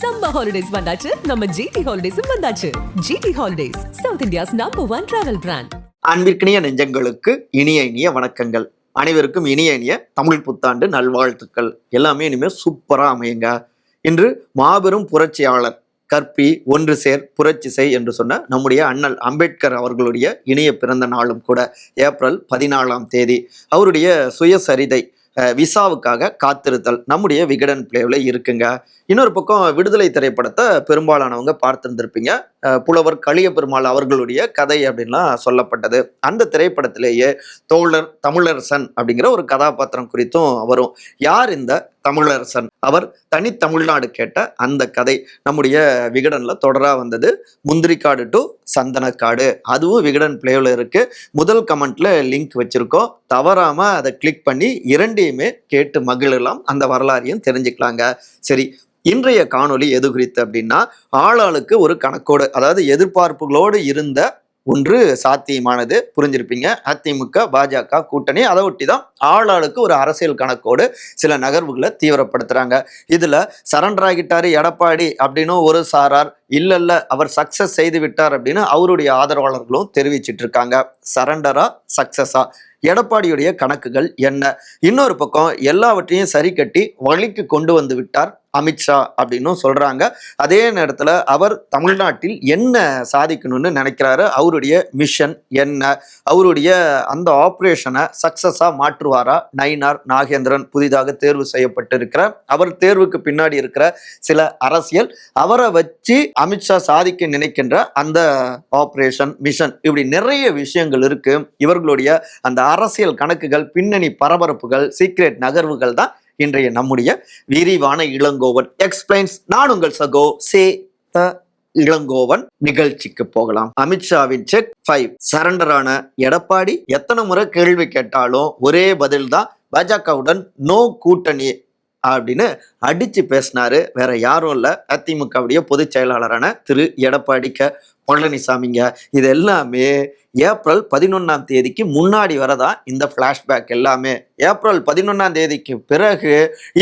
Summer holidays வந்தாச்சு. நம்ம GT ஹாலிடேஸும் வந்தாச்சு. GT holidays South India's number one travel brand அன்பிற்கினிய நெஞ்சங்களுக்கு இனிய இனிய வணக்கங்கள். அனைவருக்கும் இனிய இனிய தமிழ் புத்தாண்டு நல்வாழ்த்துக்கள். எல்லாமே இனிமேல் சூப்பராக அமையுங்க. இன்று மாபெரும் புரட்சியாளர் கற்பி ஒன்று சேர் புரட்சி செய் என்று சொன்ன நம்முடைய அண்ணல் அம்பேத்கர் அவர்களுடைய இனிய பிறந்த நாளும் கூட ஏப்ரல் பதினாலாம் தேதி. அவருடைய சுயசரிதை அஹ், விசாவுக்காக காத்திருத்தல் நம்முடைய விகடன் பிளேவில் இருக்குங்க. இன்னொரு பக்கம் விடுதலை திரைப்படத்தை பெரும்பாலானவங்க பார்த்திருந்திருப்பீங்க. புலவர் களிய பெருமாள் அவர்களுடைய கதை அப்படின்லாம் சொல்லப்பட்டது. அந்த திரைப்படத்திலேயே தோழர் தமிழரசன் அப்படிங்கிற ஒரு கதாபாத்திரம் குறித்தும் வரும். யார் இந்த தமிழரசன்? அவர் தனி தமிழ்நாடு கேட்ட அந்த கதை நம்முடைய விகடன்ல தொடரா வந்தது. முந்திரிக்காடு டு சந்தனக்காடு. அதுவும் விகடன் பிளேவில் இருக்கு. முதல் கமெண்ட்ல லிங்க் வச்சிருக்கோம். தவறாம அதை கிளிக் பண்ணி இரண்டையுமே கேட்டு மகிழலாம். அந்த வரலாறையும் தெரிஞ்சுக்கலாங்க. சரி இன்றைய காணொளி எது குறித்து அப்படின்னா ஆளாளுக்கு ஒரு கணக்கோடு அதாவது எதிர்பார்ப்புகளோடு இருந்த ஒன்று சாத்தியமானது. புரிஞ்சிருப்பீங்க? அதிமுக பாஜக கூட்டணி அதை ஒட்டி தான் ஆளாளுக்கு ஒரு அரசியல் கணக்கோடு சில நகர்வுகளை தீவிரப்படுத்துறாங்க. இதுல சரண்டர் ஆகிட்டாரு எடப்பாடி அப்படின்னு ஒரு சாரார் இல்ல இல்ல அவர் சக்சஸ் செய்து விட்டார் அப்படின்னு அவருடைய ஆதரவாளர்களும் தெரிவிச்சிட்டு இருக்காங்க சரண்டரா சக்சஸா? எடப்பாடியுடைய கணக்குகள் என்ன? இன்னொரு பக்கம் எல்லாவற்றையும் சரி கட்டி வழிக்கு கொண்டு வந்து விட்டார் அமித்ஷா அப்படின்னும் சொல்கிறாங்க அதே நேரத்தில் அவர் தமிழ்நாட்டில் என்ன சாதிக்கணும்னு நினைக்கிறாரு? அவருடைய மிஷன் என்ன? அவருடைய அந்த ஆப்ரேஷனை சக்ஸஸாக மாற்றுவாரா? நயினார் நாகேந்திரன் புதிதாக தேர்வு செய்யப்பட்டிருக்கிற அவர் தேர்வுக்கு பின்னாடி இருக்கிற சில அரசியல் அவரை வச்சு அமித்ஷா சாதிக்க நினைக்கின்ற அந்த ஆப்ரேஷன் மிஷன் இப்படி நிறைய விஷயங்கள் இருக்கு. இவர்களுடைய அந்த அரசியல் கணக்குகள் பின்னணி பரபரப்புகள் சீக்ரெட் நகர்வுகள் தான் இன்றைய நம்முடைய விரிவான இளங்கோவன். எக்ஸ்பிளைன்ஸ் நான் உங்கள் சகோ சே த இளங்கோவன். நிகழ்ச்சிக்கு போகலாம். அமித்ஷாவின் செக் ஃபைவ் சரண்டரான எடப்பாடி எத்தனை முறை கேள்வி கேட்டாலும் ஒரே பதில் தான் பாஜகவுடன் நோ கூட்டணி அப்படின்னு அடிச்சு பேசினாரு. வேற யாரும் இல்லை. அதிமுகவுடைய பொதுச் செயலாளரான திரு எடப்பாடி க. பழனிசாமிங்க. இது எல்லாமே ஏப்ரல் பதினொன்றாம் தேதிக்கு முன்னாடி வரதான் இந்த ஃப்ளாஷ்பேக் எல்லாமே. ஏப்ரல் பதினொன்றாம் தேதிக்கு பிறகு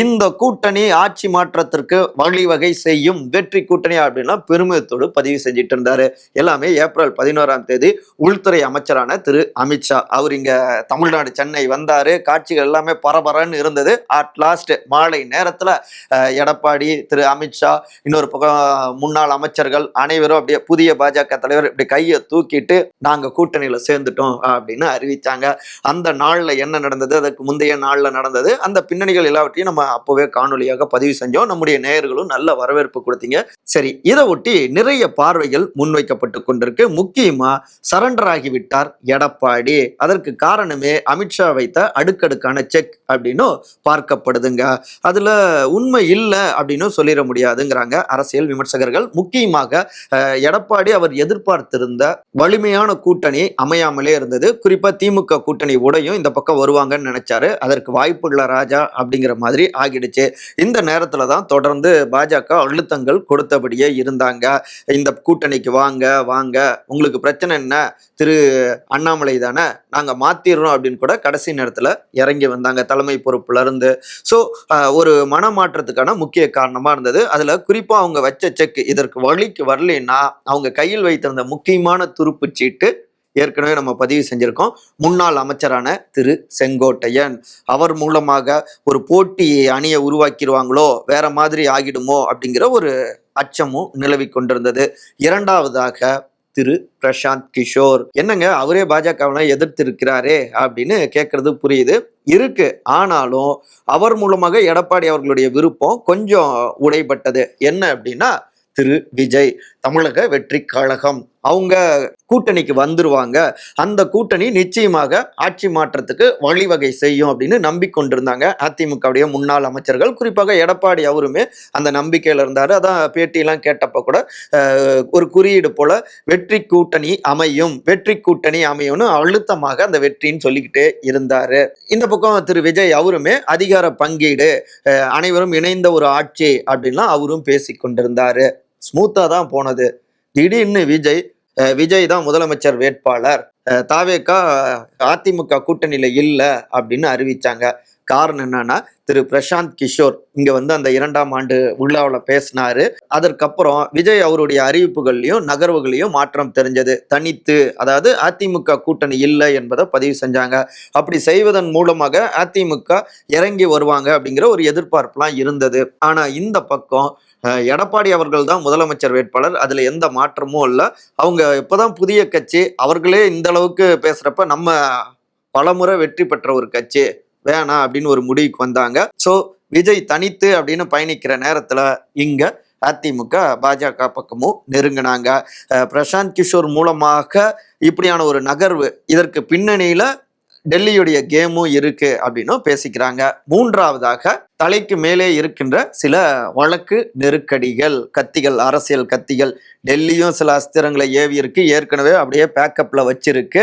இந்த கூட்டணி ஆட்சி மாற்றத்திற்கு வழிவகை செய்யும் வெற்றி கூட்டணி அப்படின்னா பெருமிதத்தோடு பதிவு செஞ்சுட்டு இருந்தாரு. எல்லாமே ஏப்ரல் பதினோராம் தேதி உள்துறை அமைச்சரான திரு அமித்ஷா அவர் இங்க தமிழ்நாடு சென்னை வந்தாரு. காட்சிகள் எல்லாமே பரபரன்னு இருந்தது. அட் லாஸ்ட் மாலை நேரத்துல எடப்பாடி திரு அமித்ஷா இன்னொரு பக்கம் முன்னாள் அமைச்சர்கள் அனைவரும் அப்படியே புதிய பாஜக தலைவர் இப்படி கையை தூக்கிட்டு நாங்கள் கூட்டணியில சேர்ந்துட்டோம் அப்படின்னு அறிவித்தாங்க அந்த நாள்ல என்ன நடந்தது? அதுக்கு முந்தைய நாள்ல நடந்தது. அந்த பின்னணிகள் எல்லாவற்றையும் நம்ம அப்போவே காணொலியாக பதிவு செஞ்சோம். நம்முடைய நேயர்களும் நல்ல வரவேற்பு கொடுத்தீங்க. சரி இதை ஒட்டி நிறைய பார்வைகள் முன்வைக்கப்பட்டு கொண்டிருக்கு. முக்கியமா சரண்டர் ஆகிவிட்டார் எடப்பாடி. அதற்கு காரணமே அமித்ஷா வைத்த அடுக்கடுக்கான செக் அப்படின்னு பார்க்கப்படுதுங்க. அதுல உண்மை இல்லை அப்படின்னு சொல்லிட முடியாதுங்கிறாங்க அரசியல் விமர்சகர்கள். முக்கியமாக எடப்பாடி அவர் எதிர்பார்த்திருந்த வலிமையான கூட்டணி அமையாமலே இருந்தது. குறிப்பா திமுக கூட்டணி உடையும் இந்த பக்கம் வருவாங்கன்னு நினைச்சாரு. அதற்கு வாய்ப்புள்ள ராஜா அப்படிங்கிற மாதிரி ஆகிடுச்சு. இந்த நேரத்துல தான் தொடர்ந்து பாஜக அழுத்தங்கள் கொடுத்தபடியே இருந்தாங்க. இந்த கூட்டணிக்கு வாங்க வாங்க. உங்களுக்கு பிரச்சனை என்ன? திரு அண்ணாமலை தானே? நாங்க மாத்திடுறோம் அப்படின்னு கூட கடைசி நேரத்துல இறங்கி வந்தாங்க தலைமை பொறுப்புல இருந்து. ஸோ ஒரு மனமாற்றத்துக்கான முக்கிய காரணமா இருந்தது. அதுல குறிப்பா அவங்க வச்ச செக் இதற்கு வழிக்கு வரலன்னா அவங்க கையில் வைத்திருந்த முக்கியமான துருப்பு சீட்டு ஏற்கனவே நம்ம பதிவு செஞ்சுருக்கோம். முன்னாள் அமைச்சரான திரு செங்கோட்டையன். அவர் மூலமாக ஒரு போட்டி அணியை உருவாக்கிடுவாங்களோ வேற மாதிரி ஆகிடுமோ அப்படிங்கிற ஒரு அச்சமும் நிலவி கொண்டிருந்தது. இரண்டாவதாக திரு பிரசாந்த் கிஷோர். என்னங்க அவரே பாஜகவனை எதிர்த்து இருக்கிறாரே அப்படின்னு கேட்கறது புரியுது. இருக்கு ஆனாலும் அவர் மூலமாக எடப்பாடி அவர்களுடைய விருப்பம் கொஞ்சம் உடைப்பட்டது என்ன அப்படின்னா திரு விஜய் தமிழக வெற்றி கழகம். அவங்க கூட்டணிக்கு வந்துருவாங்க. அந்த கூட்டணி நிச்சயமாக ஆட்சி மாற்றத்துக்கு வழிவகை செய்யும் அப்படின்னு நம்பிக்கொண்டிருந்தாங்க. அதிமுகவுடைய முன்னாள் அமைச்சர்கள் குறிப்பாக எடப்பாடி அவருமே அந்த நம்பிக்கையில் இருந்தார். அதான் பேட்டியெல்லாம் கேட்டப்ப கூட ஒரு குறியீடு போல வெற்றி கூட்டணி அமையும் வெற்றி கூட்டணி அமையும்னு அழுத்தமாக அந்த வெற்றின்னு சொல்லிக்கிட்டே இருந்தார். இந்த பக்கம் திரு விஜய் அவருமே அதிகார பங்கீடு அனைவரும் இணைந்த ஒரு ஆட்சி அப்படின்லாம் அவரும் பேசி கொண்டிருந்தாரு ஸ்மூத்தாக தான் போனது. திடீர்னு விஜய் விஜய் தான் முதலமைச்சர் வேட்பாளர். தாவேக்கா அதிமுக கூட்டணியில் இல்லை அப்படின்னு அறிவித்தாங்க காரணம் என்னன்னா திரு பிரசாந்த் கிஷோர் இங்க வந்து அந்த இரண்டாம் ஆண்டு விழாவில் பேசினாரு. அதற்கப்புறம் விஜய் அவருடைய அறிவிப்புகள்லையும் நகர்வுகளையும் மாற்றம் தெரிஞ்சது. தனித்து அதாவது அதிமுக கூட்டணி இல்லை என்பதை பதிவு செஞ்சாங்க. அப்படி செய்வதன் மூலமாக அதிமுக இறங்கி வருவாங்க அப்படிங்கிற ஒரு எதிர்பார்ப்புலாம் இருந்தது. ஆனா இந்த பக்கம் எடப்பாடி அவர்கள் தான் முதலமைச்சர் வேட்பாளர். அதில் எந்த மாற்றமும் இல்லை. அவங்க இப்பதான் புதிய கட்சி. அவர்களே இந்த அளவுக்கு பேசுகிறப்ப நம்ம பலமுறை வெற்றி பெற்ற ஒரு கட்சி. வேணாம் அப்படின்னு ஒரு முடிவுக்கு வந்தாங்க. ஸோ விஜய் தனித்து அப்படின்னு பயணிக்கிற நேரத்தில் இங்கே அதிமுக பாஜக பக்கமும் நெருங்கினாங்க. பிரசாந்த் கிஷோர் மூலமாக இப்படியான ஒரு நகர்வு இதற்கு பின்னணியில டெல்லியுடைய கேமும் இருக்கு அப்படின்னும் பேசிக்கிறாங்க. மூன்றாவதாக தலைக்கு மேலே இருக்கின்ற சில வழக்கு நெருக்கடிகள் கத்திகள் அரசியல் கத்திகள் டெல்லியும் சில அஸ்திரங்களை ஏவி இருக்கு. ஏற்கனவே அப்படியே பேக்கப்பில் வச்சிருக்கு.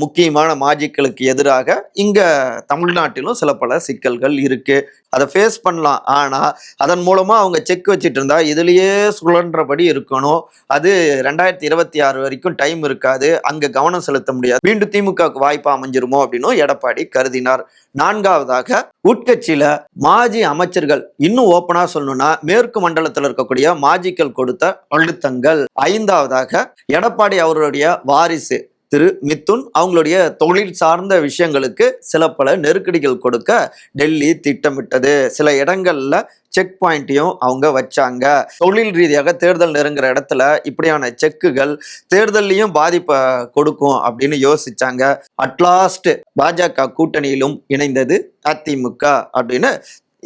முக்கியமான மாஜிக்களுக்கு எதிராக இங்கே தமிழ்நாட்டிலும் சில பல சிக்கல்கள் இருக்கு. அதை ஃபேஸ் பண்ணலாம். ஆனால் அதன் மூலமாக அவங்க செக் வச்சுட்டு இருந்தா இதுலேயே சுழன்றபடி இருக்கணும். அது ரெண்டாயிரத்தி இருபத்தி ஆறு வரைக்கும் டைம் இருக்காது. அங்கே கவனம் செலுத்த முடியாது. மீண்டும் திமுகவுக்கு வாய்ப்பு அமைஞ்சிருமோ அப்படின்னும் எடப்பாடி கருதினார். நான்காவதாக உட்கட்சியில மாஜி அமைச்சர்கள் இன்னும் ஓப்பனா சொல்லணும்னா மேற்கு மண்டலத்தில் இருக்கக்கூடிய மாஜிக்கள் கொடுத்த அழுத்தங்கள். ஐந்தாவதாக எடப்பாடி அவருடைய வாரிசு திரு மித்துன் அவங்களுடைய தொழில் சார்ந்த விஷயங்களுக்கு சில பல நெருக்கடிகள் கொடுக்க டெல்லி திட்டமிட்டது. சில இடங்கள்ல செக் பாயிண்ட்டையும் அவங்க வச்சாங்க. தொழில் ரீதியாக தேர்தல் நெருங்குற இடத்துல இப்படியான செக்குகள் தேர்தல்லையும் பாதிப்பை கொடுக்கும் அப்படின்னு யோசிச்சாங்க. அட்லாஸ்ட் பாஜக கூட்டணியிலும் இணைந்தது அதிமுக அப்படின்னு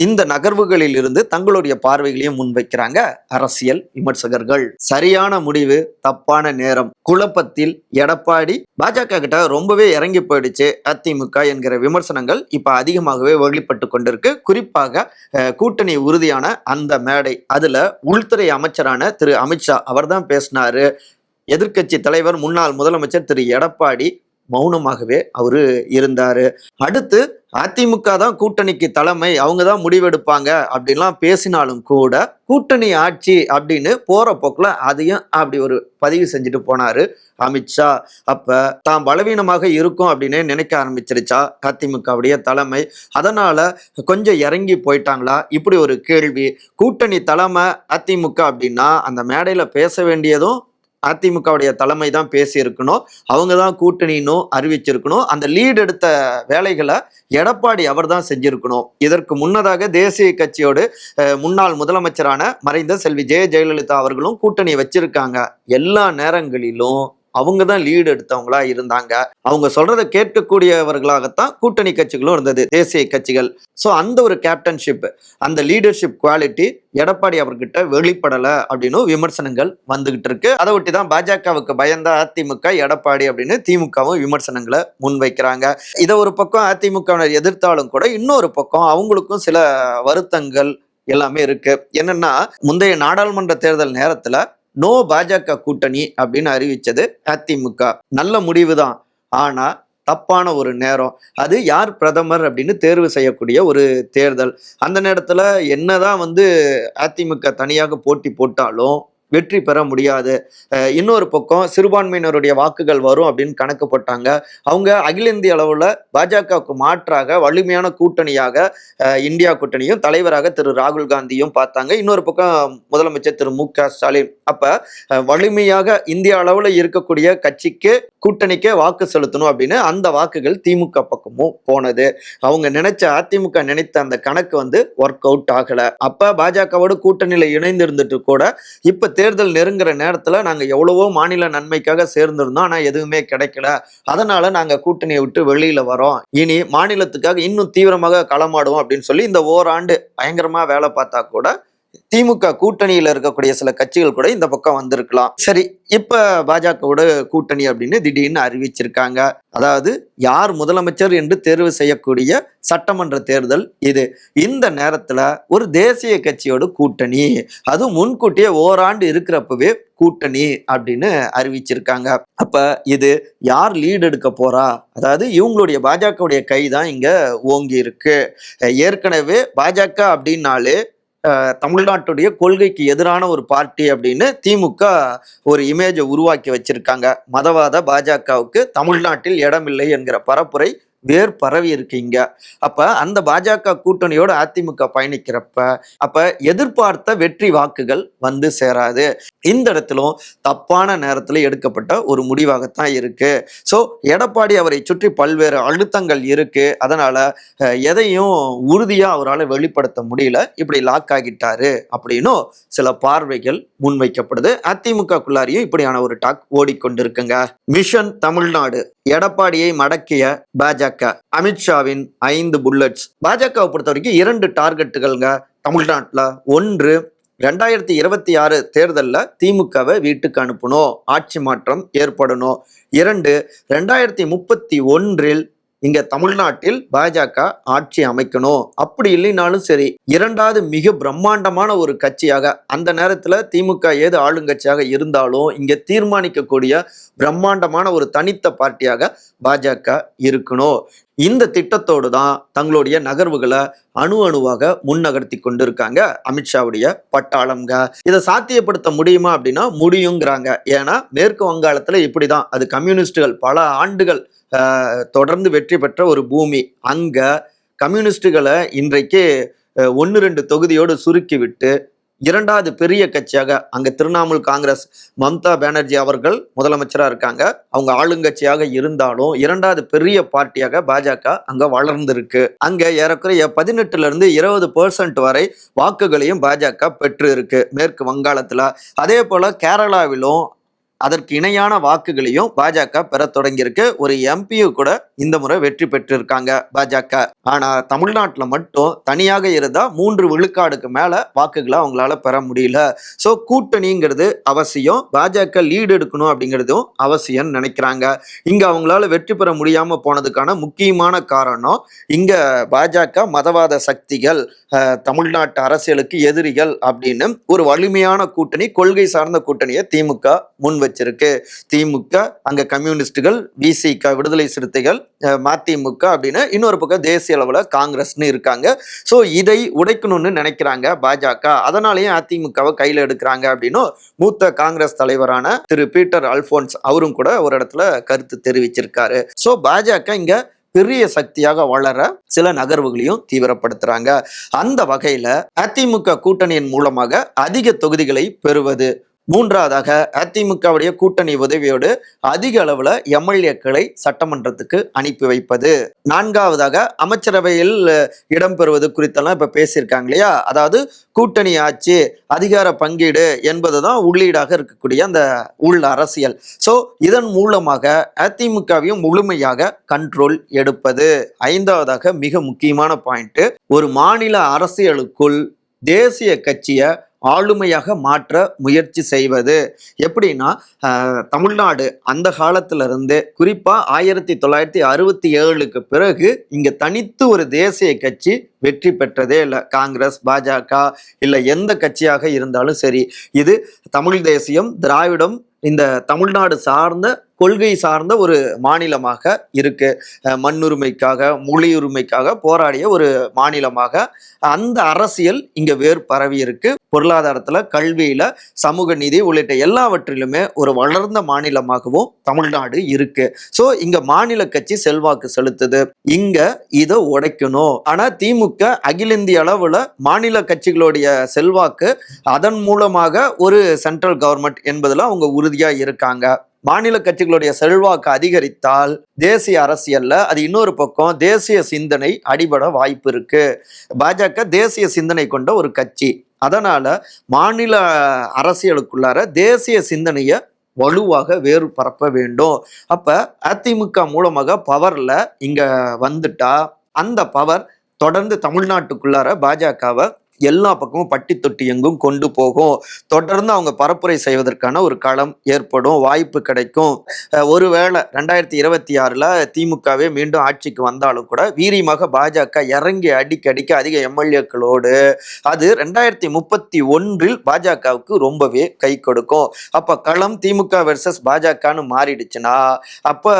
இந்த நகர்வுகளில் இருந்து தங்களுடைய பார்வைகளையும் முன்வைக்கிறாங்க அரசியல் விமர்சகர்கள். சரியான முடிவு தப்பான நேரம். குழப்பத்தில் எடப்பாடி பாஜக கிட்ட ரொம்பவே இறங்கி போயிடுச்சு அதிமுக என்கிற விமர்சனங்கள் இப்ப அதிகமாகவே வெளிப்பட்டு கொண்டிருக்கு. குறிப்பாக கூட்டணி உறுதியான அந்த மேடை அதுல உள்துறை அமைச்சரான திரு அமித்ஷா அவர்தான் பேசினாரு. எதிர்க்கட்சி தலைவர் முன்னாள் முதலமைச்சர் திரு எடப்பாடி மௌனமாகவே அவரு இருந்தாரு. அடுத்து அதிமுக தான் கூட்டணிக்கு தலைமை அவங்க தான் முடிவெடுப்பாங்க அப்படின்லாம் பேசினாலும் கூட கூட்டணி ஆட்சி அப்படின்னு போற போக்குல அதையும் அப்படி ஒரு பதிவு செஞ்சுட்டு போனாரு அமித்ஷா அப்ப தான் பலவீனமாக இருக்கும் அப்படின்னு நினைக்க ஆரம்பிச்சிருச்சா அதிமுகவுடைய தலைமை? அதனால கொஞ்சம் இறங்கி போயிட்டாங்களா? இப்படி ஒரு கேள்வி. கூட்டணி தலைமை அதிமுக அப்படின்னா அந்த மேடையில பேச வேண்டியதும் அதிமுகவுடைய தலைமை தான் பேசியிருக்கணும். அவங்க தான் கூட்டணின்னு அறிவிச்சிருக்கணும். அந்த லீட் எடுத்த வேலைகளை எடப்பாடி அவர் தான் செஞ்சிருக்கணும். இதற்கு முன்னதாக தேசிய கட்சியோடு முன்னாள் முதலமைச்சரான மறைந்த செல்வி ஜெய ஜெயலலிதா அவர்களும் கூட்டணி வச்சிருக்காங்க. எல்லா நேரங்களிலும் அவங்க தான் லீடு எடுத்தவங்களா இருந்தாங்க. அவங்க சொல்றதை கேட்கக்கூடியவர்களாகத்தான் கூட்டணி கட்சிகளும் இருந்தது தேசிய கட்சிகள். ஸோ அந்த ஒரு கேப்டன்ஷிப் அந்த லீடர்ஷிப் குவாலிட்டி எடப்பாடி அவர்கிட்ட வெளிப்படலை அப்படின்னு விமர்சனங்கள் வந்துகிட்டு இருக்கு. அதை ஒட்டி தான் பாஜகவுக்கு பயந்த அதிமுக எடப்பாடி அப்படின்னு திமுகவும் விமர்சனங்களை முன்வைக்கிறாங்க. இதை ஒரு பக்கம் அதிமுகவினர் எதிர்த்தாலும் கூட இன்னொரு பக்கம் அவங்களுக்கும் சில வருத்தங்கள் எல்லாமே இருக்கு. என்னன்னா முந்தைய நாடாளுமன்ற தேர்தல் நேரத்துல நோ பாஜக கூட்டணி அப்படின்னு அறிவிச்சது அதிமுக. நல்ல முடிவு தான் ஆனால் தப்பான ஒரு நேரம். அது யார் பிரதமர் அப்படின்னு தேர்வு செய்யக்கூடிய ஒரு தேர்தல். அந்த நேரத்தில் என்னதான் வந்து அதிமுக தனியாக போட்டி போட்டாலும் வெற்றி பெற முடியாது. இன்னொரு பக்கம் சிறுபான்மையினருடைய வாக்குகள் வரும் அப்படின்னு கணக்கு போட்டாங்க. அவங்க அகில இந்திய அளவில் பாஜகவுக்கு மாற்றாக வலிமையான கூட்டணியாக இந்தியா கூட்டணியும் தலைவராக திரு ராகுல் காந்தியும் பார்த்தாங்க. இன்னொரு பக்கம் முதலமைச்சர் திரு மு க ஸ்டாலின். அப்போ வலிமையாக இந்திய அளவில் இருக்கக்கூடிய கட்சிக்கு கூட்டணிக்கே வாக்கு செலுத்தணும் அப்படின்னு அந்த வாக்குகள் திமுக பக்கமும் போனது. அவங்க நினைச்ச அதிமுக நினைத்த அந்த கணக்கு வந்து ஒர்க் அவுட் ஆகலை. அப்போ பாஜகவோடு கூட்டணியில் இணைந்து இருந்துட்டு கூட இப்போ தேர்தல் நெருங்குற நேரத்தில் நாங்கள் எவ்வளவோ மாநில நன்மைக்காக சேர்ந்திருந்தோம் ஆனால் எதுவுமே கிடைக்கல. அதனால நாங்கள் கூட்டணியை விட்டு வெளியில் வரோம். இனி மாநிலத்துக்காக இன்னும் தீவிரமாக களமாடுவோம் அப்படின்னு சொல்லி இந்த ஓராண்டு பயங்கரமாக வேலை பார்த்தா கூட திமுக கூட்டணியில இருக்கக்கூடிய சில கட்சிகள் கூட இந்த பக்கம் வந்திருக்கலாம். சரி இப்ப பாஜகவோட கூட்டணி அப்படின்னு திடீர்னு அறிவிச்சிருக்காங்க. அதாவது யார் முதலமைச்சர் என்று தேர்வு செய்யக்கூடிய சட்டமன்ற தேர்தல் இது. இந்த நேரத்துல ஒரு தேசிய கட்சியோட கூட்டணி அது முன்கூட்டியே ஓராண்டு இருக்கிறப்பவே கூட்டணி அப்படின்னு அறிவிச்சிருக்காங்க. அப்ப இது யார் லீடு எடுக்க போறா? அதாவது இவங்களுடைய பாஜகவுடைய கை தான் இங்க ஓங்கி இருக்கு ஏற்கனவே பாஜக அப்படின்னாலே தமிழ்நாட்டுடைய கொள்கைக்கு எதிரான ஒரு பார்ட்டி அப்படின்னு திமுக ஒரு இமேஜை உருவாக்கி வச்சிருக்காங்க. மதவாத பாஜகவுக்கு தமிழ்நாட்டில் இடமில்லை என்கிற பரப்புரை வேர் பரவி இருக்கீங்க. அப்ப அந்த பாஜக கூட்டணியோட அதிமுக பயணிக்கிறப்ப அப்ப எதிர்பார்த்த வெற்றி வாக்குகள் வந்து சேராது. இந்த இடத்திலும் தப்பான நேரத்துல எடுக்கப்பட்ட ஒரு முடிவாகத்தான் இருக்கு. ஸோ எடப்பாடி அவரை சுற்றி பல்வேறு அழுத்தங்கள் இருக்கு. அதனால எதையும் உறுதியா அவரால் வெளிப்படுத்த முடியல. இப்படி லாக் ஆகிட்டாரு அப்படின்னும் சில பார்வைகள் முன்வைக்கப்படுது. அதிமுகக்குள்ளாரியும் இப்படியான ஒரு டாக் ஓடிக்கொண்டிருக்குங்க. மிஷன் தமிழ்நாடு. எடப்பாடியை மடக்கிய பாஜக. பாஜக அமித்ஷாவின் ஐந்து புல்லட்ஸ் பாஜகவை பொறுத்த வரைக்கும் இரண்டு டார்கெட்டுகள்ங்க தமிழ்நாட்டில் ஒன்று ரெண்டாயிரத்தி இருபத்தி ஆறு தேர்தலில் திமுகவை வீட்டுக்கு அனுப்பணும். ஆட்சி மாற்றம் ஏற்படணும். இரண்டு ரெண்டாயிரத்தி முப்பத்தி ஒன்றில் இங்க தமிழ்நாட்டில் பாஜக ஆட்சி அமைக்கணும். அப்படி இல்லைனாலும் சரி இரண்டாவது மிக பிரம்மாண்டமான ஒரு கட்சியாக அந்த நேரத்துல திமுக ஏது ஆளுங்கட்சியாக இருந்தாலும் இங்க தீர்மானிக்கக்கூடிய பிரம்மாண்டமான ஒரு தனித்த பார்ட்டியாக பாஜக இருக்கணும். இந்த திட்டத்தோடு தான் தங்களுடைய நகர்வுகளை அணு அணுவாக முன்னகர்த்தி கொண்டிருக்காங்க அமித்ஷாவுடைய பட்டாளம்ங்க. இதை சாத்தியப்படுத்த முடியுமா அப்படின்னா முடியுங்கிறாங்க. ஏன்னா மேற்கு வங்காளத்தில் இப்படி தான் அது கம்யூனிஸ்டுகள் பல ஆண்டுகள் தொடர்ந்து வெற்றி பெற்ற ஒரு பூமி. அங்க கம்யூனிஸ்டுகளை இன்றைக்கு ஒன்று ரெண்டு தொகுதியோடு சுருக்கிவிட்டு இரண்டாவது பெரிய கட்சியாக அங்க திரிணாமுல் காங்கிரஸ் மம்தா பானர்ஜி அவர்கள் முதலமைச்சராக இருக்காங்க. அவங்க ஆளுங்கட்சியாக இருந்தாலும் இரண்டாவது பெரிய பார்ட்டியாக பாஜக அங்க வளர்ந்திருக்கு. அங்க ஏறக்குறைய பதினெட்டுல இருந்து இருபது பெர்சன்ட் வரை வாக்குகளையும் பாஜக பெற்று இருக்கு மேற்கு வங்காளத்துல. அதே போல கேரளாவிலும் அதற்கு இணையான வாக்குகளையும் பாஜக பெற தொடங்கியிருக்கு. ஒரு எம்பியும் கூட இந்த முறை வெற்றி பெற்றிருக்காங்க பாஜக. ஆனா தமிழ்நாட்டில் மட்டும் தனியாக இருந்தா மூன்று விழுக்காடுக்கு மேல வாக்குகளை அவங்களால பெற முடியல. ஸோ கூட்டணிங்கிறது அவசியம். பாஜக லீடு எடுக்கணும் அப்படிங்கிறதும் அவசியம் நினைக்கிறாங்க. இங்க அவங்களால வெற்றி பெற முடியாம போனதுக்கான முக்கியமான காரணம் இங்க பாஜக மதவாத சக்திகள் தமிழ்நாட்டு அரசியலுக்கு எதிரிகள் அப்படின்னு ஒரு வலிமையான கூட்டணி கொள்கை சார்ந்த கூட்டணியை திமுக முன் வச்சிருக்கு. திமுக அங்க கம்யூனிஸ்டுகள் விசிக விடுதலை சிறுத்தைகள் மதிமுக அப்படின்னு இன்னொரு பக்கம் தேசிய அளவுல காங்கிரஸ்னு இருக்காங்க. ஸோ இதை உடைக்கணும்னு நினைக்கிறாங்க பாஜக. அதனாலேயே அதிமுகவை கையில் எடுக்கிறாங்க அப்படின்னு மூத்த காங்கிரஸ் தலைவரான திரு பீட்டர் அல்போன்ஸ் அவரும் கூட ஒரு இடத்துல கருத்து தெரிவிச்சிருக்காரு. ஸோ பாஜக இங்க பெரிய சக்தியாக வளர சில நகர்வுகளையும் தீவிரப்படுத்துறாங்க. அந்த வகையில அதிமுக கூட்டணியின் மூலமாக அதிக தொகுதிகளை பெறுவது மூன்றாவதாக அதிமுகவுடைய கூட்டணி உதவியோடு அதிக அளவுல எம்எல்ஏக்களை சட்டமன்றத்துக்கு அனுப்பி வைப்பது. நான்காவதாக அமைச்சரவையில் இடம்பெறுவது குறித்தெல்லாம் இப்ப பேசியிருக்காங்க இல்லையா? அதாவது கூட்டணி ஆட்சி அதிகார பங்கீடு என்பதுதான் உள்ளீடாக இருக்கக்கூடிய அந்த உள் அரசியல். ஸோ இதன் மூலமாக அதிமுகவையும் முழுமையாக கண்ட்ரோல் எடுப்பது. ஐந்தாவதாக மிக முக்கியமான பாயிண்ட் ஒரு மாநில அரசியலுக்குள் தேசிய கட்சியை ஆளுமையாக மாற்ற முயற்சி செய்வது. எப்படின்னா தமிழ்நாடு அந்த காலத்திலிருந்து குறிப்பாக ஆயிரத்தி தொள்ளாயிரத்தி அறுபத்தி ஏழுக்கு பிறகு இங்கே தனித்து ஒரு தேசிய கட்சி வெற்றி பெற்றதே இல்லை. காங்கிரஸ் பாஜக இல்லை எந்த கட்சியாக இருந்தாலும் சரி. இது தமிழ் தேசியம் திராவிடம் இந்த தமிழ்நாடு சார்ந்த கொள்கை சார்ந்த ஒரு மாநிலமாக இருக்கு. மண்ணுரிமைக்காக மொழி உரிமைக்காக போராடிய ஒரு மாநிலமாக அந்த அரசியல் இங்க வேர் பரவி இருக்கு. பொருளாதாரத்துல கல்வியில சமூக நீதி உள்ளிட்ட எல்லாவற்றிலுமே ஒரு வளர்ந்த மாநிலமாகவும் தமிழ்நாடு இருக்கு. ஸோ இங்க மாநில கட்சி செல்வாக்கு செலுத்துது. இங்க இதை உடைக்கணும். ஆனா திமுக அகில இந்திய அளவுல மாநில கட்சிகளுடைய செல்வாக்கு அதன் மூலமாக ஒரு சென்ட்ரல் கவர்மெண்ட் என்பதுல அவங்க உறுதியா இருக்காங்க. மாநில கட்சிகளுடைய செல்வாக்கு அதிகரித்தால் தேசிய அரசியல்ல அது இன்னொரு பக்கம் தேசிய சிந்தனை அடிபட வாய்ப்பு இருக்கு. பாஜக தேசிய சிந்தனை கொண்ட ஒரு கட்சி. அதனால மாநில அரசியலுக்குள்ளார தேசிய சிந்தனையை வலுவாக வேறு பரப்ப வேண்டும். அப்ப அதிமுக மூலமாக பவர்ல இங்க வந்துட்டா அந்த பவர் தொடர்ந்து தமிழ்நாட்டுக்குள்ளார பாஜகவை எல்லா பக்கமும் பட்டி தொட்டி எங்கும் கொண்டு போகும். தொடர்ந்து அவங்க பரப்புரை செய்வதற்கான ஒரு களம் ஏற்படும் வாய்ப்பு கிடைக்கும். ஒருவேளை ரெண்டாயிரத்தி இருபத்தி ஆறில் திமுகவே மீண்டும் ஆட்சிக்கு வந்தாலும் கூட வீரியமாக பாஜக இறங்கி அடிக்க அடிக்க அதிக எம்எல்ஏக்களோடு அது ரெண்டாயிரத்தி முப்பத்தி ஒன்றில் பாஜகவுக்கு ரொம்பவே கை கொடுக்கும். அப்போ களம் திமுக வெர்சஸ் பாஜகன்னு மாறிடுச்சுன்னா அப்போ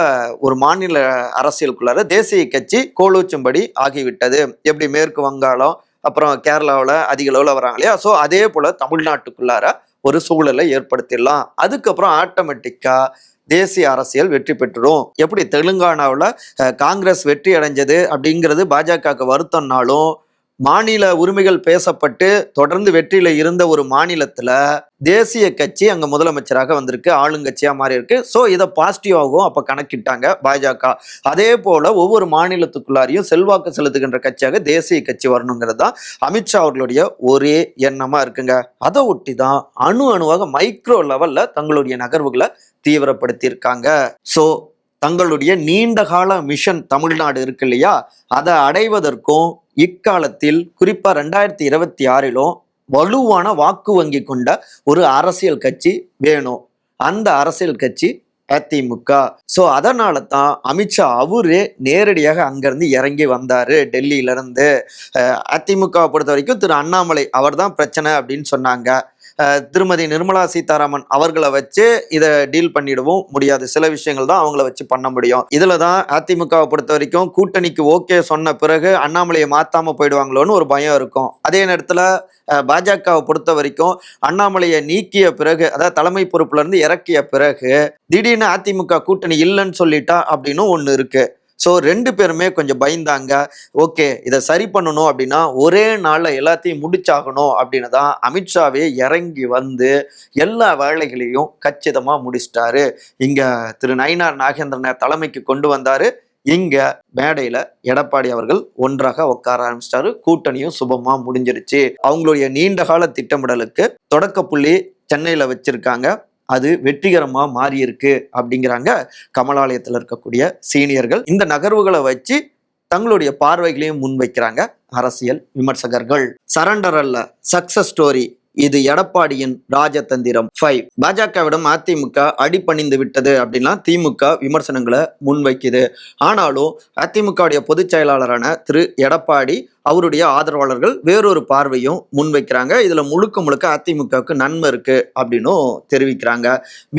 ஒரு மாநில அரசியலுக்குள்ளார தேசிய கட்சி கோலோச்சும்படி ஆகிவிட்டது. எப்படி மேற்கு வங்காளம் அப்புறம் கேரளாவில் அதிக அளவில் வராங்க இல்லையா? ஸோ அதே போல் தமிழ்நாட்டுக்குள்ளார ஒரு சூழலை ஏற்படுத்திடலாம். அதுக்கப்புறம் ஆட்டோமேட்டிக்காக தேசிய அரசியல் வெற்றி பெற்றுடும். எப்படி தெலுங்கானாவில் காங்கிரஸ் வெற்றி அடைஞ்சது அப்படிங்கிறது பாஜகவுக்கு வருத்தம்னாலும் மாநில உரிமைகள் பேசப்பட்டு தொடர்ந்து வெற்றியில இருந்த ஒரு மாநிலத்துல தேசிய கட்சி அங்க முதலமைச்சராக வந்திருக்கு ஆளுங்கட்சியா மாறி இருக்கு ஸோ இதை பாசிட்டிவாகவும் அப்ப கணக்கிட்டாங்க பாஜக. அதே போல ஒவ்வொரு மாநிலத்துக்குள்ளாரையும் செல்வாக்கு செலுத்துகின்ற கட்சியாக தேசிய கட்சி வரணுங்கிறது தான் அமித்ஷா அவர்களுடைய ஒரே எண்ணமா இருக்குங்க. அதை ஒட்டி தான் அணு அணுவாக மைக்ரோ லெவல்ல தங்களுடைய நகர்வுகளை தீவிரப்படுத்தியிருக்காங்க. ஸோ தங்களுடைய நீண்ட கால மிஷன் தமிழ்நாடு இருக்கு இல்லையா? அதை அடைவதற்கும் இக்காலத்தில் குறிப்பா ரெண்டாயிரத்தி இருபத்தி ஆறிலும் வலுவான வாக்கு வங்கி கொண்ட ஒரு அரசியல் கட்சி வேணும் அந்த அரசியல் கட்சி அதிமுக. ஸோ அதனால தான் அமித்ஷா அவரே நேரடியாக அங்கிருந்து இறங்கி வந்தாரு டெல்லியில இருந்து அதிமுகவை பொறுத்த வரைக்கும் திரு அண்ணாமலை அவர்தான் பிரச்சனை அப்படின்னு சொன்னாங்க. திருமதி நிர்மலா சீதாராமன் அவர்களை வச்சு இதை டீல் பண்ணிடவும். முடியாது. சில விஷயங்கள் தான் அவங்கள வச்சு பண்ண முடியும். இதுல தான் அதிமுகவை பொறுத்த வரைக்கும் கூட்டணிக்கு ஓகே சொன்ன பிறகு அண்ணாமலையை மாத்தாம போயிடுவாங்களோன்னு ஒரு பயம் இருக்கும். அதே நேரத்தில் பாஜகவை பொறுத்த வரைக்கும் அண்ணாமலையை நீக்கிய பிறகு அதாவது தலைமை பொறுப்புல இருந்து இறக்கிய பிறகு திடீர்னு அதிமுக கூட்டணி இல்லைன்னு சொல்லிட்டா அப்படின்னு ஒன்று இருக்குது ஸோ ரெண்டு பேருமே கொஞ்சம் பயந்தாங்க. ஓகே இதை சரி பண்ணணும் அப்படின்னா ஒரே நாளில் எல்லாத்தையும் முடிச்சாகணும் அப்படின்னு தான் அமித்ஷாவே இறங்கி வந்து எல்லா வேலைகளையும் கச்சிதமாக முடிச்சிட்டாரு. இங்கே திரு நயினார் நாகேந்திரனை தலைமைக்கு கொண்டு வந்தார். இங்க மேடையில எடப்பாடி அவர்கள் ஒன்றாக உட்கார ஆரம்பிச்சிட்டாரு. கூட்டணியும் சுபமா முடிஞ்சிருச்சு. அவங்களுடைய நீண்ட கால திட்டமிடலுக்கு தொடக்க புள்ளி சென்னையில வச்சிருக்காங்க. அது வெற்றிகரமா மாறியிருக்கு அப்படிங்கிறாங்க கமலாலயத்தில் இருக்கக்கூடிய சீனியர்கள். இந்த நகர்வுகளை வச்சு தங்களுடைய பார்வைகளையும் முன்வைக்கிறாங்க அரசியல் விமர்சகர்கள். சரண்டர் அல்ல சக்சஸ் ஸ்டோரி இது எடப்பாடியின் ராஜதந்திரம். ஃபைவ் பாஜகவிடம் அதிமுக அடிபணிந்து விட்டது அப்படின்லாம் திமுக விமர்சனங்களை முன்வைக்குது. ஆனாலும் அதிமுகவுடைய பொதுச் செயலாளரான திரு எடப்பாடி அவருடைய ஆதரவாளர்கள் வேறொரு பார்வையும் முன்வைக்கிறாங்க. இதுல முழுக்க முழுக்க அதிமுகவுக்கு நன்மை இருக்கு அப்படின்னும் தெரிவிக்கிறாங்க.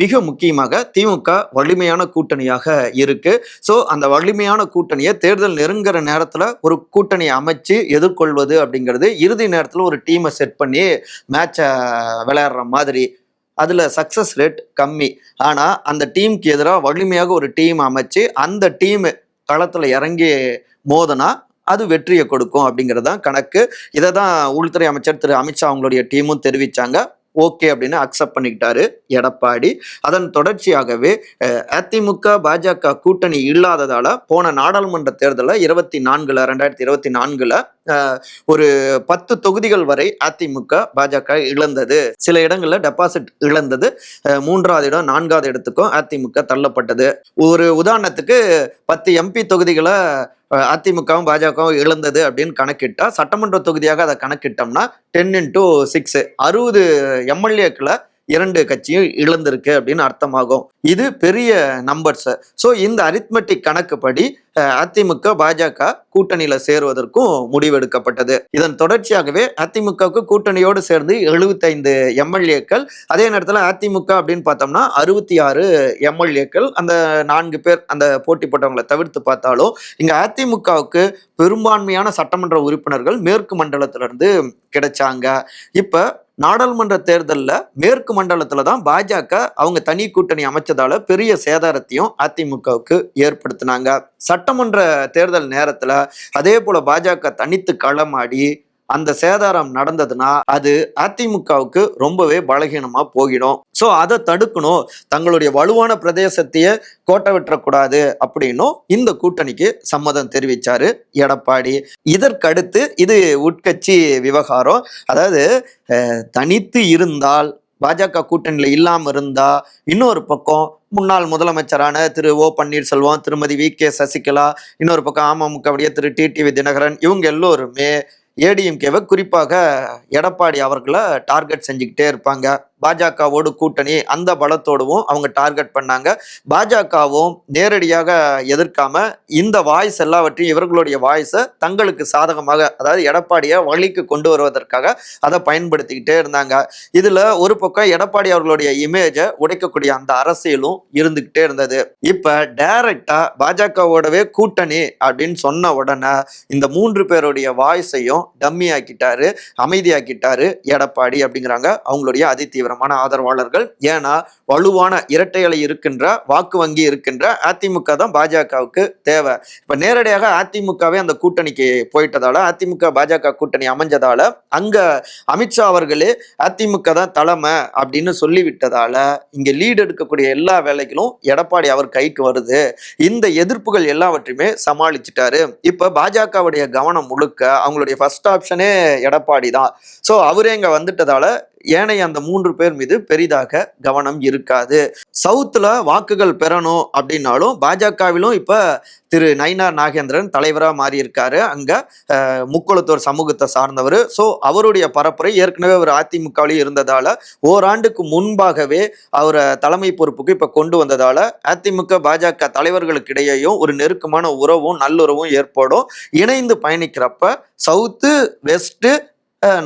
மிக முக்கியமாக திமுக வலிமையான கூட்டணியாக இருக்கு. ஸோ அந்த வலிமையான கூட்டணியை தேர்தல் நெருங்குற நேரத்தில் ஒரு கூட்டணியை அமைச்சு எதிர்கொள்வது அப்படிங்கிறது இறுதி நேரத்தில் ஒரு டீமை செட் பண்ணி மேட்சை விளையாடுற மாதிரி. அதில் சக்ஸஸ் ரேட் கம்மி. ஆனால் அந்த டீமுக்கு எதிராக வலிமையாக ஒரு டீம் அமைச்சு அந்த டீம் களத்தில் இறங்கி மோதனா அது வெற்றியை கொடுக்கும் அப்படிங்கிறது தான் கணக்கு. இதை தான் உள்துறை அமைச்சர் திரு. அமித்ஷா அவங்களுடைய டீமும் தெரிவித்தாங்க ஓகே அப்படின்னு அக்செப்ட் பண்ணிக்கிட்டாரு எடப்பாடி. அதன் தொடர்ச்சியாகவே அதிமுக பாஜக கூட்டணி இல்லாததால போன நாடாளுமன்ற தேர்தலில் இருபத்தி நான்குல ரெண்டாயிரத்தி இருபத்தி நான்குல ஒரு பத்து தொகுதிகள் வரை அதிமுக பாஜக இழந்தது. சில இடங்களில் டெபாசிட் இழந்தது. மூன்றாவது இடம் நான்காவது இடத்துக்கும் அதிமுக தள்ளப்பட்டது. ஒரு உதாரணத்துக்கு பத்து எம்பி தொகுதிகளை அதிமுகவும் பாஜகவும் இழந்தது அப்படின்னு கணக்கிட்டா சட்டமன்ற தொகுதியாக அதை கணக்கிட்டோம்னா டென் இன்டூ சிக்ஸ் அறுபது எம்எல்ஏக்களை இரண்டு கட்சியும் இழந்திருக்கு அப்படின்னு அர்த்தமாகும். இது பெரிய நம்பர்ஸ் ஸோ இந்த அரித்மெட்டிக் கணக்குப்படி அதிமுக பாஜக கூட்டணியில சேருவதற்கும் முடிவெடுக்கப்பட்டது. இதன் தொடர்ச்சியாகவே அதிமுகவுக்கு கூட்டணியோடு சேர்ந்து எழுபத்தைந்து எம்எல்ஏக்கள் அதே நேரத்தில் அதிமுக அப்படின்னு பார்த்தோம்னா அறுபத்தி ஆறு எம்எல்ஏக்கள் அந்த நான்கு பேர் அந்த போட்டி போட்டவங்களை தவிர்த்து பார்த்தாலும் இங்க அதிமுகவுக்கு பெரும்பான்மையான சட்டமன்ற உறுப்பினர்கள் மேற்கு மண்டலத்திலிருந்து கிடைச்சாங்க. இப்ப நாடாளுமன்ற தேர்தலில் மேற்கு மண்டலத்தில் தான் பாஜக அவங்க தனி கூட்டணி அமைச்சதால பெரிய சேதாரத்தையும் அதிமுகவுக்கு ஏற்படுத்தினாங்க. சட்டமன்ற தேர்தல் நேரத்துல அதே போல பாஜக தனித்து களமாடி அந்த சேதாரம் நடந்ததுன்னா அது அதிமுகவுக்கு ரொம்பவே பலகீனமா போகிடும் ஸோ அதை தடுக்கணும். தங்களுடைய வலுவான பிரதேசத்தையே கோட்டை விட்டுறக்கூடாது அப்படின்னும் இந்த கூட்டணிக்கு சம்மதம் தெரிவிச்சாரு எடப்பாடி. இதற்கடுத்து இது உட்கட்சி விவகாரம். அதாவது தனித்து இருந்தால் பாஜக கூட்டணியில் இல்லாமல் இருந்தா இன்னொரு பக்கம் முன்னாள் முதலமைச்சரான திரு ஓ பன்னீர்செல்வம் திருமதி வி கே சசிகலா இன்னொரு பக்கம் அமமுகவுடைய திரு டிடிவி தினகரன் இவங்க எல்லோருமே ஏடிஎம்கேவை குறிப்பாக எடப்பாடி அவர்களை டார்கெட் செஞ்சுக்கிட்டே இருப்பாங்க. பாஜகவோடு கூட்டணி அந்த பலத்தோடவும் அவங்க டார்கெட் பண்ணாங்க. பாஜகவும் நேரடியாக எதிர்க்காம இந்த வாய்ஸ் எல்லாவற்றையும் இவர்களுடைய வாய்ஸை தங்களுக்கு சாதகமாக அதாவது எடப்பாடியை வழிக்கு கொண்டு வருவதற்காக அதை பயன்படுத்திக்கிட்டே இருந்தாங்க. இதுல ஒரு பக்கம் எடப்பாடி அவர்களுடைய இமேஜை உடைக்கக்கூடிய அந்த அரசியலும் இருந்துகிட்டே இருந்தது. இப்ப டைரக்டா பாஜகவோடவே கூட்டணி அப்படின்னு சொன்ன உடனே இந்த மூன்று பேருடைய வாய்ஸையும் டம்மி ஆக்கிட்டாரு அமைதியாக்கிட்டாரு எடப்பாடி அப்படிங்கிறாங்க அவங்களுடைய அதிதீவிர தீவிரமான ஆதரவாளர்கள். ஏன்னா வலுவான இரட்டை அலை இருக்கின்ற வாக்கு வங்கி இருக்கின்ற அதிமுக தான் பாஜகவுக்கு தேவை. இப்ப நேரடியாக அதிமுகவே அந்த கூட்டணிக்கு போயிட்டதால அதிமுக பாஜக கூட்டணி அமைஞ்சதால அங்க அமித்ஷா அவர்களே அதிமுக தான் தலைமை அப்படின்னு சொல்லிவிட்டதால இங்க லீடு எடுக்கக்கூடிய எல்லா வேலைகளும் எடப்பாடி அவர் கைக்கு வருது. இந்த எதிர்ப்புகள் எல்லாவற்றையுமே சமாளிச்சிட்டாரு. இப்ப பாஜகவுடைய கவனம் முழுக்க அவங்களுடைய ஃபர்ஸ்ட் ஆப்ஷனே எடப்பாடி தான். ஸோ அவரே இங்க வந்துட்டதால ஏனைய அந்த மூன்று பேர் மீது பெரிதாக கவனம் இருக்காது. சவுத்துல வாக்குகள் பெறணும் அப்படின்னாலும் பாஜகவிலும் இப்ப திரு நயினார் நாகேந்திரன் தலைவராக மாறியிருக்காரு. அங்கே அங்க முக்குளத்தோர் சமூகத்தை சார்ந்தவர். ஸோ அவருடைய பரப்புரை ஏற்கனவே அவர் அதிமுகவிலையும் இருந்ததால ஓராண்டுக்கு முன்பாகவே அவரை தலைமை பொறுப்புக்கு இப்ப கொண்டு வந்ததால அதிமுக பாஜக தலைவர்களுக்கு இடையேயும் ஒரு நெருக்கமான உறவும் நல்லுறவும் ஏற்படும். இணைந்து பயணிக்கிறப்ப சவுத்து வெஸ்ட்டு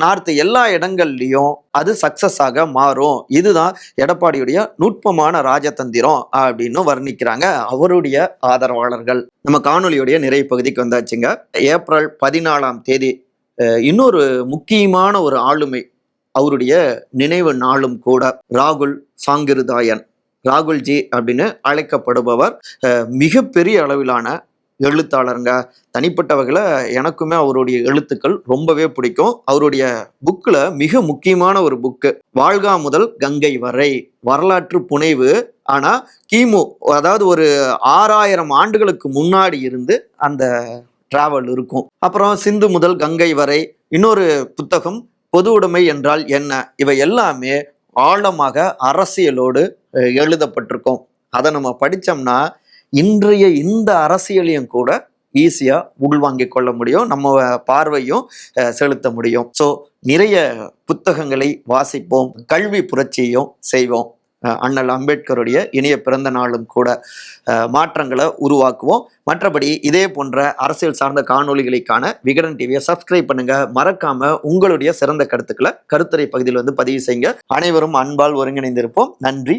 நார்த்து எல்லா இடங்கள்லையும் அது சக்சஸ் ஆக மாறும். இதுதான் எடப்பாடியுடைய நுட்பமான ராஜதந்திரம் அப்படின்னு வர்ணிக்கிறாங்க அவருடைய ஆதரவாளர்கள். நம்ம காணொளியுடைய நிறைய பகுதிக்கு வந்தாச்சுங்க. ஏப்ரல் பதினாலாம் தேதி இன்னொரு முக்கியமான ஒரு ஆளுமை அவருடைய நினைவு நாளும் கூட ராகுல் சாங்கிருதாயன். ராகுல்ஜி அப்படின்னு அழைக்கப்படுபவர் மிகப்பெரிய அளவிலான எழுத்தாளருங்க. தனிப்பட்ட வகையில் எனக்குமே அவருடைய எழுத்துக்கள் ரொம்பவே பிடிக்கும். அவருடைய புக்கில் மிக முக்கியமான ஒரு புக்கு வாழ்கா முதல் கங்கை வரை வரலாற்று புனைவு. ஆனால் கிமு அதாவது ஒரு ஆறாயிரம் ஆண்டுகளுக்கு முன்னாடி இருந்து அந்த டிராவல் இருக்கும். அப்புறம் சிந்து முதல் கங்கை வரை இன்னொரு புத்தகம் பொது உடைமை என்றால் என்ன? இவை எல்லாமே ஆழமாக அரசியலோடு எழுதப்பட்டிருக்கும். அதை நம்ம படித்தோம்னா இன்றைய இந்த அரசியலையும் கூட ஈஸியா உள்வாங்கிக் கொள்ள முடியும். நம்ம பார்வையும் செலுத்த முடியும். ஸோ நிறைய புத்தகங்களை வாசிப்போம் கல்வி புரட்சியும் செய்வோம். அண்ணல் அம்பேத்கருடைய இனிய பிறந்த நாளும் கூட மாற்றங்களை உருவாக்குவோம். மற்றபடி இதே போன்ற அரசியல் சார்ந்த காணொளிகளுக்கான விகடன் டிவியை சப்ஸ்கிரைப் பண்ணுங்க. மறக்காம உங்களுடைய சிறந்த கருத்துக்களை கருத்துரை பகுதியில் வந்து பதிவு செய்யுங்க. அனைவரும் அன்பால் ஒருங்கிணைந்திருப்போம். நன்றி.